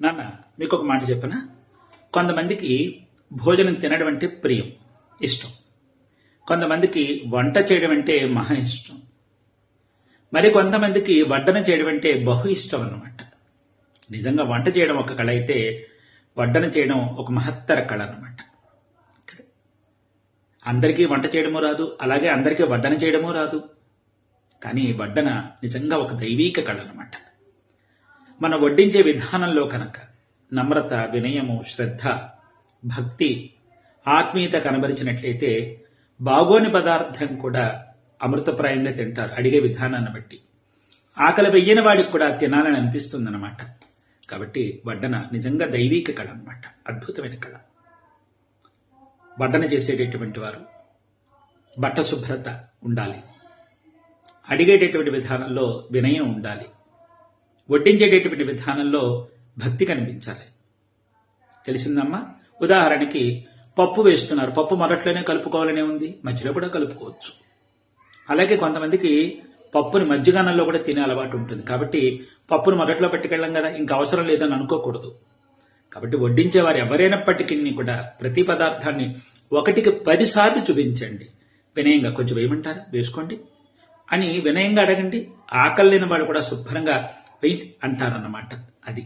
నాన్న మీకు ఒక మాట చెప్పనా? కొంతమందికి భోజనం తినడం అంటే ప్రియం ఇష్టం. కొంతమందికి వంట చేయడం అంటే మహా ఇష్టం. మరి కొంతమందికి వడ్డన చేయడం అంటే బహు ఇష్టం అన్నమాట. నిజంగా వంట చేయడం ఒక కళ అయితే వడ్డన చేయడం ఒక మహత్తర కళ అన్నమాట. అందరికీ వంట చేయడము రాదు అలాగే అందరికీ వడ్డన చేయడము రాదు. కానీ వడ్డన నిజంగా ఒక దైవీక కళ అన్నమాట. మన వడ్డించే విధానంలో కనుక నమ్రత వినయము శ్రద్ధ భక్తి ఆత్మీయత కనబరిచినట్లయితే బాగోని పదార్థం కూడా అమృతప్రాయంగా తింటారు అడిగే విధానాన్ని బట్టి. ఆకలి వెయ్యని వాడికి కూడా తినాలని అనిపిస్తుందన్నమాట. కాబట్టి వడ్డన నిజంగా దైవీక కళ అన్నమాట అద్భుతమైన కళ. వడ్డన చేసేటటువంటి వారు బట్ట శుభ్రత ఉండాలి. అడిగేటటువంటి విధానంలో వినయం ఉండాలి. వడ్డించేటటువంటి విధానంలో భక్తి కనిపించాలి. తెలిసిందమ్మా? ఉదాహరణకి పప్పు వేస్తున్నారు. పప్పు మొదట్లోనే కలుపుకోవాలనే ఉంది. మధ్యలో కూడా కలుపుకోవచ్చు. అలాగే కొంతమందికి పప్పుని మజ్జిగానంలో కూడా తినే అలవాటు ఉంటుంది. కాబట్టి పప్పును మొదట్లో పెట్టుకెళ్ళం కదా. ఇంకా అవసరం లేదని అనుకోకూడదు. కాబట్టి వడ్డించే వారు ఎవరైనప్పటికీ కూడా ప్రతి పదార్థాన్ని ఒకటికి పదిసార్లు చూపించండి. వినయంగా కొంచెం వేయమంటారా? వేసుకోండి. అని వినయంగా అడగండి. ఆకలి లేని వాడు కూడా శుభ్రంగా వెయిట్ అంటారన్నమాట అది.